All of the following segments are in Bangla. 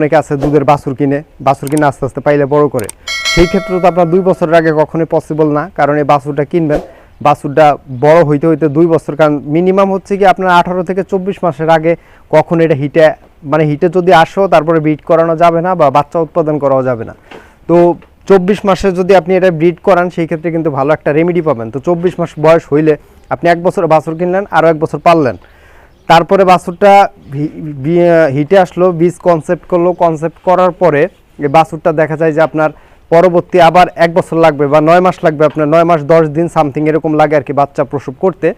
অনেকে আছে দুধের বাছুর কিনে বাছুর কিনে আস্তে আস্তে পাইলে বড় করে। সেই ক্ষেত্রে তো আপনার দুই বছরের আগে কখনোই পসিবল না, কারণ এই বাছুরটা কিনবেন। বাছুরটা বড় হইতে হইতে দুই বছর, কারণ মিনিমাম হচ্ছে কি আপনার আঠারো থেকে চব্বিশ মাসের আগে কখন এটা হিটে মানে হিটে যদি আসো, তারপরে ব্রিড করানো যাবে না বা বাচ্চা উৎপাদন করাও যাবে না। তো চব্বিশ মাসে যদি আপনি এটা ব্রিড করান, সেই ক্ষেত্রে কিন্তু ভালো একটা রেমেডি পাবেন। তো চব্বিশ মাস বয়স হইলে আপনি এক বছর বাছুর কিনলেন, আরও এক বছর পারলেন তারপরে বাছুরটা হিটে আসলো, বীজ কনসেপ্ট করল। কনসেপ্ট করার পরে এই বাছুরটা দেখা যায় যে আপনার পরবর্তী আবার এক বছর লাগবে বা নয় মাস লাগবে, আপনার নয় মাস দশ দিন সামথিং এরকম লাগে আর কি বাচ্চা প্রসব করতে।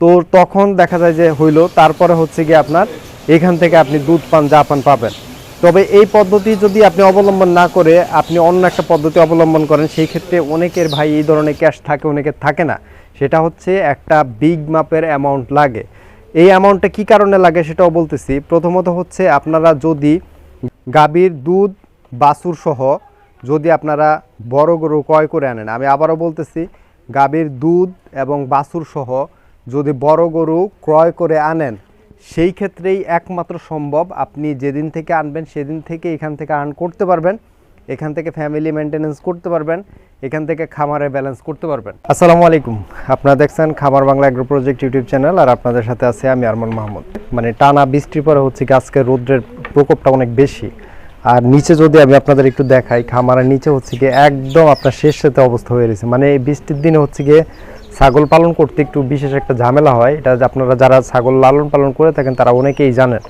তো তখন দেখা যায় যে হইল, তারপরে হচ্ছে গিয়ে আপনার এখান থেকে আপনি দুধ পান, যা পান পাবেন। তবে এই পদ্ধতি যদি আপনি অবলম্বন না করে আপনি অন্য একটা পদ্ধতি অবলম্বন করেন, সেই ক্ষেত্রে অনেকের ভাই এই ধরনের ক্যাশ থাকে, অনেকের থাকে না। সেটা হচ্ছে একটা বিগ মাপের অ্যামাউন্ট লাগে। এই অ্যামাউন্টটা কি কারণে লাগে সেটাও বলতেছি। প্রথমত হচ্ছে আপনারা যদি গাভীর দুধ, বাছুর সহ যদি আপনারা বড় গরু ক্রয় করে আনেন, আমি আবারও বলতেছি, গাভীর দুধ এবং বাছুর সহ যদি বড় গরু ক্রয় করে আনেন, সেই ক্ষেত্রেই একমাত্র সম্ভব আপনি যেদিন থেকে আনবেন, সেদিন থেকে এখান থেকে আর্ন করতে পারবেন। এখান থেকে ফ্যামিলি মেনটেনেন্স করতে পারবেন, এখান থেকে খামারে ব্যালেন্স করতে পারবেন। আসসালামু আলাইকুম। আপনারা দেখছেন খামার Bangla agro project YouTube channel আর আপনাদের সাথে আছে আমি আরমান মাহমুদ। মানে টানা বৃষ্টির পরে হচ্ছে আজকে রৌদ্রের প্রকোপটা অনেক বেশি। আর নিচে যদি আমি আপনাদের একটু দেখাই, খামারের নিচে হচ্ছে কি একদম আপনার শেষ সাথে অবস্থা হয়ে রয়েছে। মানে এই বৃষ্টির দিনে হচ্ছে গিয়ে ছাগল পালন করতে একটু বিশেষ একটা ঝামেলা হয়। এটা আপনারা যারা ছাগল লালন পালন করে থাকেন, তারা অনেকেই জানেন।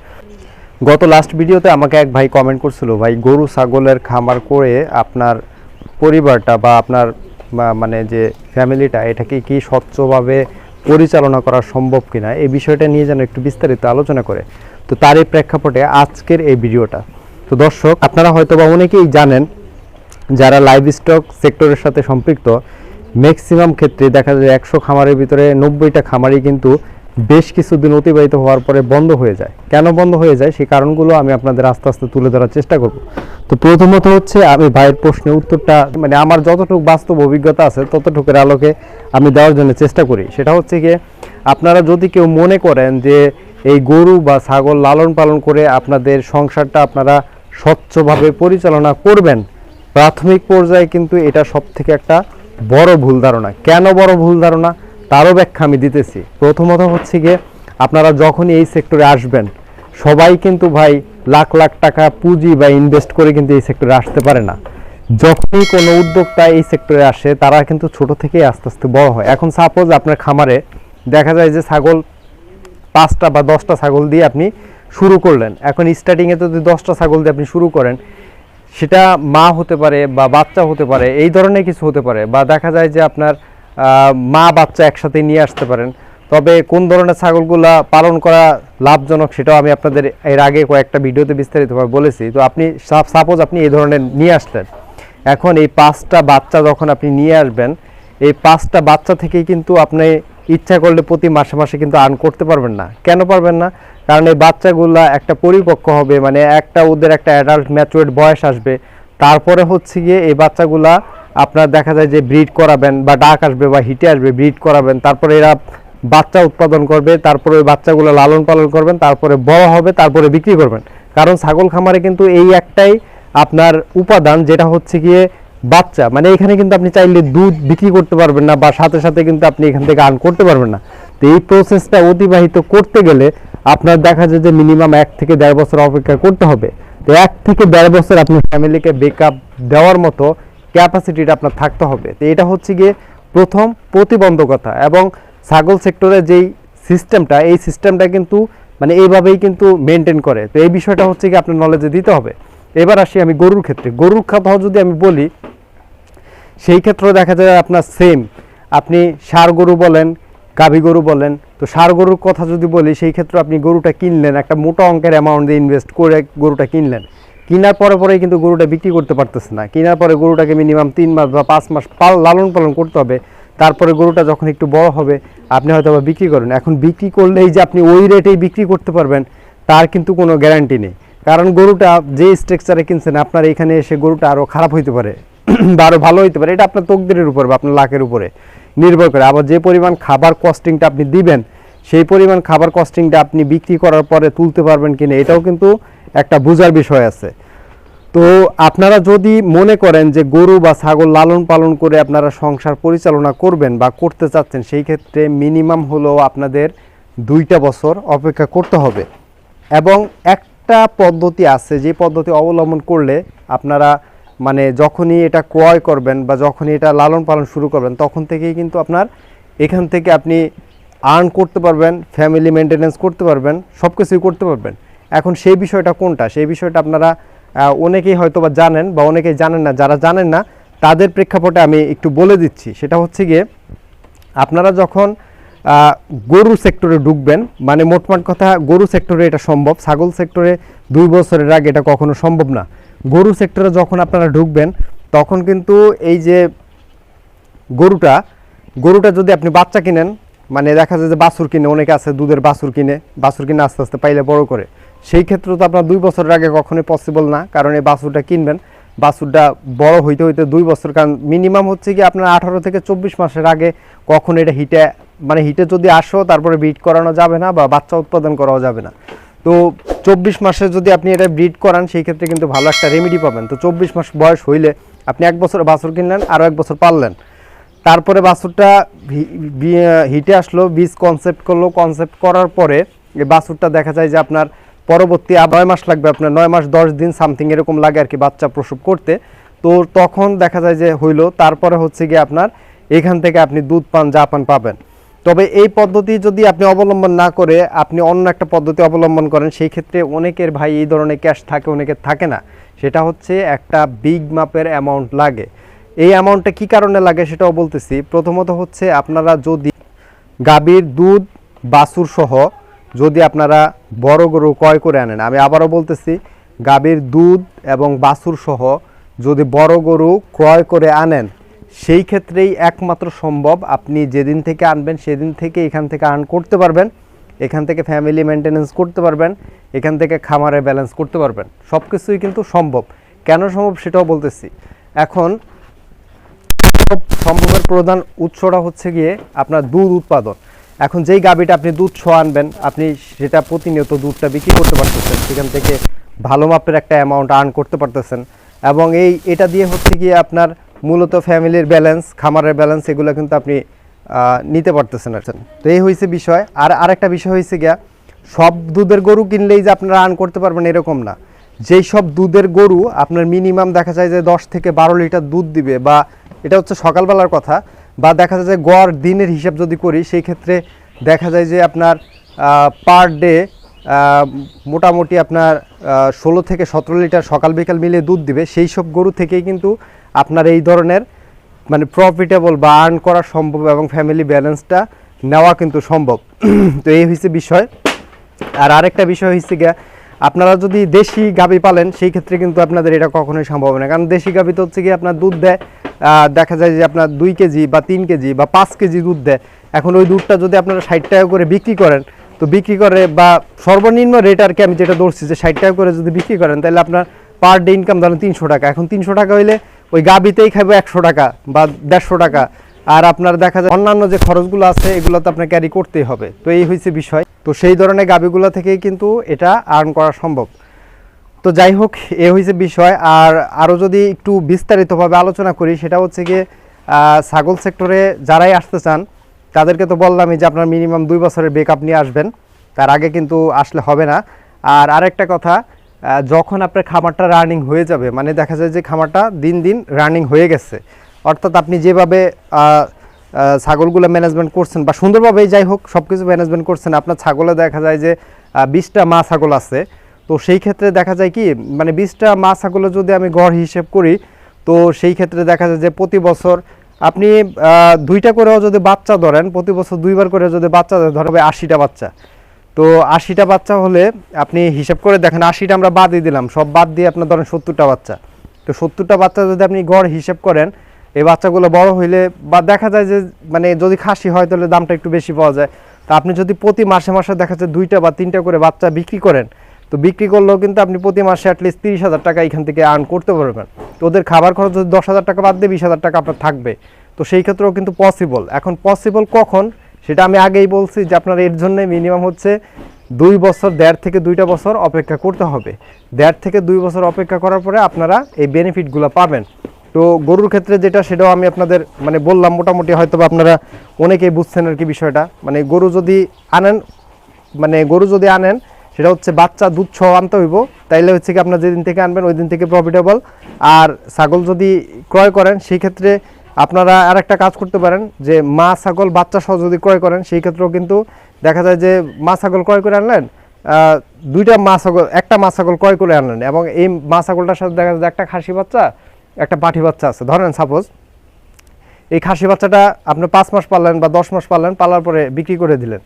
গত লাস্ট ভিডিওতে আমাকে এক ভাই কমেন্ট করছিল, ভাই, গরু, ছাগলের খামার করে আপনার পরিবারটা বা আপনার মানে যে ফ্যামিলিটা এটাকে কি স্বচ্ছভাবে পরিচালনা করা সম্ভব কিনা? এই বিষয়টা নিয়ে যেন একটু বিস্তারিত আলোচনা করে। তো তারই প্রেক্ষাপটে আজকের এই ভিডিওটা। তো দর্শক, আপনারা হয়তো বা অনেকেই জানেন, যারা লাইভ স্টক সেক্টরের সাথে সম্পৃক্ত ম্যাক্সিমাম ক্ষেত্রে দেখা যায় একশো খামারের ভিতরে নব্বইটা খামারই কিন্তু বেশ কিছুদিন অতিবাহিত হওয়ার পরে বন্ধ হয়ে যায়। কেন বন্ধ হয়ে যায়? সেই কারণগুলো আমি আপনাদের আস্তে আস্তে তুলে ধরার চেষ্টা করব। তো প্রথমত হচ্ছে আমি ভাইয়ের প্রশ্নের উত্তরটা মানে আমার যতটুকু বাস্তব অভিজ্ঞতা আছে, ততটুকুর আলোকে আমি দেওয়ার জন্য চেষ্টা করি। সেটা হচ্ছে গিয়ে, আপনারা যদি কেউ মনে করেন যে এই গরু বা ছাগল লালন পালন করে আপনাদের সংসারটা আপনারা স্বচ্ছভাবে পরিচালনা করবেন, প্রাথমিক পর্যায়ে কিন্তু এটা সব থেকে একটা বড় ভুল ধারণা। কেন বড় ভুল ধারণা? তারও ব্যাখ্যা আমি দিতেছি। প্রথমত হচ্ছে গিয়ে আপনারা যখনই এই সেক্টরে আসবেন, সবাই কিন্তু ভাই লাখ লাখ টাকা পুঁজি বা ইনভেস্ট করে কিন্তু এই সেক্টরে আসতে পারে না। যখনই কোনো উদ্যোক্তা এই সেক্টরে আসে, তারা কিন্তু ছোট থেকেই আস্তে আস্তে বড় হয়। এখন সাপোজ আপনার খামারে দেখা যায় যে ছাগল পাঁচটা বা দশটা ছাগল দিয়ে আপনি শুরু করলেন। এখন স্টার্টিংয়ে যদি দশটা ছাগল দিয়ে আপনি শুরু করেন, সেটা মা হতে পারে বা বাচ্চা হতে পারে, এই ধরনের কিছু হতে পারে। বা দেখা যায় যে আপনার মা বাচ্চা একসাথে নিয়ে আসতে পারেন। তবে কোন ধরনের ছাগলগুলা পালন করা লাভজনক সেটাও আমি আপনাদের এর আগে কয়েকটা ভিডিওতে বিস্তারিতভাবে বলেছি। তো আপনি সাপোজ আপনি এই ধরনের নিয়ে আসলেন। এখন এই পাঁচটা বাচ্চা যখন আপনি নিয়ে আসবেন, এই পাঁচটা বাচ্চা থেকে কিন্তু আপনি ইচ্ছা করলে প্রতি মাসে মাসে কিন্তু আর্ন করতে পারবেন না। কেন পারবেন না? কারণ এই বাচ্চাগুলা একটা পরিপক্ক হবে মানে একটা ওদের একটা অ্যাডাল্ট ম্যাচুরেট বয়স আসবে। তারপরে হচ্ছে গিয়ে এই বাচ্চাগুলা আপনার দেখা যায় যে ব্রিড করাবেন বা ডাক আসবে বা হিটে আসবে ব্রিড করাবেন, তারপরে এরা বাচ্চা উৎপাদন করবে, তারপরে ওই বাচ্চাগুলো লালন পালন করবেন, তারপরে বড় হবে, তারপরে বিক্রি করবেন। কারণ ছাগল খামারে কিন্তু এই একটাই আপনার উপাদান, যেটা হচ্ছে গিয়ে বাচ্চা। মানে এখানে কিন্তু আপনি চাইলে দুধ বিক্রি করতে পারবেন না বা সাথে সাথে কিন্তু আপনি এখান থেকে আর্ন করতে পারবেন না। তো এই প্রসেসটা অতিবাহিত করতে গেলে আপনার দেখা যায় যে মিনিমাম এক থেকে দেড় বছর অপেক্ষা করতে হবে। তো এক থেকে দেড় বছর আপনার ফ্যামিলিকে বেকআপ দেওয়ার মতো ক্যাপাসিটিটা আপনার থাকতে হবে। তো এটা হচ্ছে গিয়ে প্রথম প্রতিবন্ধকতা এবং ছাগল সেক্টরে যেই সিস্টেমটা, এই সিস্টেমটা কিন্তু মানে এইভাবেই কিন্তু মেনটেন করে। তো এই বিষয়টা হচ্ছে কি আপনার নলেজে দিতে হবে। এবার আসি আমি গরুর ক্ষেত্রে। গরুর কথা যদি আমি বলি, সেই ক্ষেত্রে দেখা যায় আপনার সেম আপনি সার গরু বলেন, গাভী গরু বলেন, তো সার গরুর কথা যদি বলি, সেই ক্ষেত্রে আপনি গরুটা কিনলেন, একটা মোটা অঙ্কের অ্যামাউন্ট দিয়ে ইনভেস্ট করে গরুটা কিনলেন। কেনার পরে পরেই কিন্তু গরুটা বিক্রি করতে পারতেছে না। কেনার পরে গরুটাকে মিনিমাম তিন মাস বা পাঁচ মাস পাল, লালন পালন করতে হবে। তারপরে গরুটা যখন একটু বড় হবে, আপনি হয়তো বা বিক্রি করেন। এখন বিক্রি করলেই যে আপনি ওই রেটেই বিক্রি করতে পারবেন, তার কিন্তু কোনো গ্যারান্টি নেই। কারণ গরুটা যে স্ট্রাকচারে কিনছেন, আপনার এখানে এসে গরুটা আরও খারাপ হইতে পারে, বা আরও ভালো হইতে পারে। এটা আপনার তকদিরের উপর বা আপনার লাখের উপরে নির্ভর করে। আবার যে পরিমাণ খাবার কস্টিংটা আপনি দিবেন, সেই পরিমাণ খাবার কস্টিংটা আপনি বিক্রি করার পরে তুলতে পারবেন কিনা, এটাও কিন্তু একটা বোঝার বিষয় আছে। তো আপনারা যদি মনে করেন যে গরু বা ছাগল লালন পালন করে আপনারা সংসার পরিচালনা করবেন বা করতে চাচ্ছেন, সেই ক্ষেত্রে মিনিমাম হলো আপনাদের দুইটা বছর অপেক্ষা করতে হবে। এবং একটা পদ্ধতি আছে, যে পদ্ধতি অবলম্বন করলে আপনারা মানে যখনই এটা ক্রয় করবেন বা যখনই এটা লালন পালন শুরু করবেন, তখন থেকেই কিন্তু আপনার এখান থেকে আপনি আর্ন করতে পারবেন ফ্যামিলি মেনটেনেন্স করতে পারবেন সব কিছুই করতে পারবেন। এখন সেই বিষয়টা কোনটা? সেই বিষয়টা আপনারা অনেকেই হয়তো বা জানেন বা অনেকেই জানেন না, যারা জানেন না, তাদের প্রেক্ষাপটে আমি একটু বলে দিচ্ছি। সেটা হচ্ছে গিয়ে, আপনারা যখন গরু সেক্টরে ঢুকবেন মানে মোটমাট কথা, গরু সেক্টরে এটা সম্ভব, ছাগল সেক্টরে দুই বছরের আগে এটা কখনো সম্ভব না। গরু সেক্টরে যখন আপনারা ঢুকবেন, তখন কিন্তু এই যে গরুটা গরুটা যদি আপনি বাচ্চা কিনেন মানে দেখা যায় যে বাছুর কিনে, অনেকে আছে দুধের বাছুর কিনে বাছুর কিনে আস্তে আস্তে পাইলে বড় করে। সেই ক্ষেত্রে তো আপনার দুই বছরের আগে কখনোই পসিবল না, কারণ এই বাছুরটা কিনবেন। বাছুরটা বড় হইতে হইতে দুই বছর, কারণ মিনিমাম হচ্ছে কি আপনার আঠারো থেকে চব্বিশ মাসের আগে কখন এটা হিটে মানে হিটে যদি আসো, তারপরে ব্রিড করানো যাবে না বা বাচ্চা উৎপাদন করাও যাবে না। তো চব্বিশ মাসে যদি আপনি এটা ব্রিড করান, সেই ক্ষেত্রে কিন্তু ভালো একটা রেমেডি পাবেন। তো চব্বিশ মাস বয়স হইলে আপনি এক বছর বাছুর কিনলেন আরও এক বছর পারলেন তারপরে বাছুরটা হিটে আসলো, বীজ কনসেপ্ট করল। কনসেপ্ট করার পরে এই বাছুরটা দেখা যায় যে আপনার পরবর্তী নয় মাস লাগবে, আপনার নয় মাস দশ দিন সামথিং এরকম লাগে আর কি বাচ্চা প্রসব করতে। তো তখন দেখা যায় যে হইল, তারপরে হচ্ছে গিয়ে আপনার এখান থেকে আপনি দুধ পান, যা পান পাবেন। তবে এই পদ্ধতি যদি আপনি অবলম্বন না করে আপনি অন্য একটা পদ্ধতি অবলম্বন করেন, সেই ক্ষেত্রে অনেকের ভাই এই ধরনের ক্যাশ থাকে, অনেকের থাকে না। সেটা হচ্ছে একটা বিগ মাপের অ্যামাউন্ট লাগে। এই অ্যামাউন্টটা কি কারণে লাগে সেটাও বলতেছি। প্রথমত হচ্ছে আপনারা যদি গাভীর দুধ, বাছুর সহ যদি আপনারা বড় গরু ক্রয় করে আনেন, আমি আবারও বলতেছি, গাভীর দুধ এবং বাছুর সহ যদি বড় গরু ক্রয় করে আনেন, সেই ক্ষেত্রেই একমাত্র সম্ভব আপনি যেদিন থেকে আনবেন, সেদিন থেকে এখান থেকে আর্ন করতে পারবেন, এখান থেকে ফ্যামিলি মেনটেনেন্স করতে পারবেন, এখান থেকে খামারে ব্যালেন্স করতে পারবেন। সব কিছুই কিন্তু সম্ভব। কেন সম্ভব সেটাও বলতেছি। এখন সম্ভবের প্রধান উৎসটা হচ্ছে গিয়ে আপনার দুধ উৎপাদন। এখন যেই গাভীটা আপনি দুধ ছ আনবেন, আপনি সেটা প্রতিনিয়ত দুধটা বিক্রি করতে পারতেছেন। সেখান থেকে ভালো মাপের একটা অ্যামাউন্ট আর্ন করতে পারতেছেন। এবং এই, এটা দিয়ে হচ্ছে গিয়ে আপনার মূলত ফ্যামিলির ব্যালেন্স খামারের ব্যালেন্স এগুলো কিন্তু আপনি নিতে পারতেছেন আর তো এই হয়েছে বিষয়। আর আরেকটা বিষয় হয়েছে গিয়া, সব দুধের গরু কিনলেই যে আপনারা আর্ন করতে পারবেন এরকম না। যেই সব দুধের গরু আপনার মিনিমাম দেখা যায় যে দশ থেকে বারো লিটার দুধ দিবে বা এটা হচ্ছে সকালবেলার কথা, বা দেখা যায় যে গড় দিনের হিসাব যদি করি, সেই ক্ষেত্রে দেখা যায় যে আপনার পার ডে মোটামুটি আপনার ষোলো থেকে সতেরো লিটার সকাল বিকাল মিলে দুধ দিবে। সেই সব গরু থেকেই কিন্তু আপনার এই ধরনের মানে প্রফিটেবল বা আর্ন করা সম্ভব এবং ফ্যামিলি ব্যালেন্সটা নেওয়া কিন্তু সম্ভব। তো এই হচ্ছে বিষয়। আর আরেকটা বিষয় হচ্ছে গিয়া আপনারা যদি দেশি গাভী পালেন, সেই ক্ষেত্রে কিন্তু আপনাদের এটা কখনোই সম্ভব না। কারণ দেশি গাভী তো হচ্ছে কি আপনার দুধ দেয় দেখা যায় যে আপনার দুই কেজি বা তিন কেজি বা পাঁচ কেজি দুধ দেয়। এখন ওই দুধটা যদি আপনারা ষাট টাকা করে বিক্রি করেন, তো বিক্রি করে বা সর্বনিম্ন রেট আর কি আমি যেটা ধরছি যে ষাট টাকা করে যদি বিক্রি করেন, তাহলে আপনার পার ডে ইনকাম ধরেন তিনশো টাকা। এখন তিনশো টাকা হইলে ওই গাবিতেই খাবে একশো টাকা বা দেড়শো টাকা। আর আপনার দেখা যায় অন্যান্য যে খরচগুলো আছে, এগুলো তো আপনার ক্যারি করতেই হবে। তো এই হয়েছে বিষয়। তো সেই ধরনের গাবিগুলো থেকেই কিন্তু এটা আর্ন করা সম্ভব। তো যাই হোক, এ হয়েছে বিষয়। আর আরও যদি একটু বিস্তারিতভাবে আলোচনা করি, সেটা হচ্ছে গিয়ে ছাগল সেক্টরে যারাই আসতে চান, তাদেরকে তো বললামই যে আপনার মিনিমাম দুই বছরের বেকআপ নিয়ে আসবেন। তার আগে কিন্তু আসলে হবে না। আর আরেকটা কথা যখন আপনার খামারটা রানিং হয়ে যাবে মানে দেখা যায় যে খামারটা দিন দিন রানিং হয়ে গেছে। অর্থাৎ আপনি যেভাবে ছাগলগুলো ম্যানেজমেন্ট করছেন বা সুন্দরভাবেই যাই হোক সব কিছু ম্যানেজমেন্ট করছেন। আপনার ছাগলে দেখা যায় যে বিশটা মা ছাগল আছে। তো সেই ক্ষেত্রে দেখা যায় কি মানে বিশটা মা ছাগলে যদি আমি গড় হিসেব করি, তো সেই ক্ষেত্রে দেখা যায় যে প্রতি বছর আপনি দুইটা করেও যদি বাচ্চা ধরেন, প্রতি বছর দুইবার করে যদি বাচ্চা ধরবে আশিটা বাচ্চা। তো আশিটা বাচ্চা হলে আপনি হিসাব করে দেখেন, আশিটা আমরা বাদই দিলাম, সব বাদ দিয়ে আপনার ধরেন সত্তরটা বাচ্চা। তো সত্তরটা বাচ্চা যদি আপনি গড় হিসেব করেন এই বাচ্চাগুলো বড় হইলে বা দেখা যায় যে মানে যদি খাসি হয় তাহলে দামটা একটু বেশি পাওয়া যায়। তা আপনি যদি প্রতি মাসে মাসে দেখা যায় দুইটা বা তিনটা করে বাচ্চা বিক্রি করেন, তো বিক্রি করলেও কিন্তু আপনি প্রতি মাসে অ্যাটলিস্ট তিরিশ হাজার টাকা এখান থেকে আর্ন করতে পারবেন। তো ওদের খাবার খরচ যদি দশ হাজার টাকা বাদ দিয়ে বিশ হাজার টাকা আপনার থাকবে। তো সেই ক্ষেত্রেও কিন্তু পসিবল এখন পসিবল কখন? সেটা আমি আগেই বলছি যে আপনার এর জন্য মিনিমাম হচ্ছে দুই বছর, দেড় থেকে দুইটা বছর অপেক্ষা করতে হবে। দেড় থেকে দুই বছর অপেক্ষা করার পরে আপনারা এই বেনিফিটগুলো পাবেন। তো গরুর ক্ষেত্রে যেটা, সেটাও আমি আপনাদের মানে বললাম, মোটামুটি হয়তো আপনারা অনেকেই বুঝছেন আর কি বিষয়টা। মানে গরু যদি আনেন মানে গরু যদি আনেন, সেটা হচ্ছে বাচ্চা দুধ সহ আনতে হইব। তাইলে হচ্ছে কি আপনার যেদিন থেকে আনবেন ওই দিন থেকে প্রফিটেবল আর ছাগল যদি ক্রয় করেন, সেই ক্ষেত্রে আপনারা আর একটা কাজ করতে পারেন, যে মা ছাগল বাচ্চা সহ যদি ক্রয় করেন, সেই ক্ষেত্রেও কিন্তু দেখা যায় যে মা ছাগল ক্রয় করে আনলেন দুইটা মা ছাগল, একটা মা ছাগল ক্রয় করে আনলেন। এবং এই মা ছাগলটার সাথে দেখা যায় একটা খাসি বাচ্চা একটা পাঠি বাচ্চা আছে। ধরেন সাপোজ এই খাসি বাচ্চাটা আপনি পাঁচ মাস পাললেন বা দশ মাস পাললেন, পালার পরে বিক্রি করে দিলেন।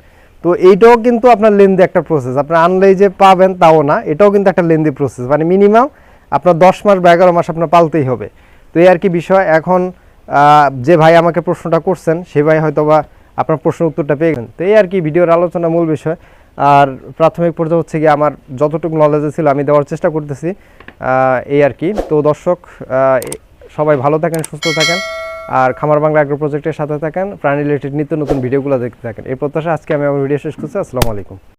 তো এইটাও কিন্তু আপনার লেন্দি একটা প্রসেস আপনার আনলেই যে পাবেন তাও না, এটাও কিন্তু একটা লেন্দি প্রসেস মানে মিনিমাম আপনার দশ মাস বা এগারো মাস আপনার পালতেই হবে। তো এই আর কি বিষয়। এখন যে ভাই আমাকে প্রশ্নটা করছেন, সে ভাই হয়তো বা আপনার প্রশ্নের উত্তরটা পেয়ে গেলেন। তো এই আর কি ভিডিওর আলোচনা মূল বিষয়। আর প্রাথমিক পর্যায়ে হচ্ছে কি আমার যতটুকু নলেজে ছিল আমি দেওয়ার চেষ্টা করতেছি। এই আর কি। তো দর্শক সবাই ভালো থাকেন, সুস্থ থাকেন। আর খামার বাংলা অ্যাগ্রো প্রজেক্টের সাথে থাকেন। প্রাণী রিলেটেড নিত্য নতুন ভিডিওগুলো দেখতে থাকেন। এই প্রত্যাশা আজকে আমি আমার ভিডিও শেষ করছি। আসসালামু আলাইকুম।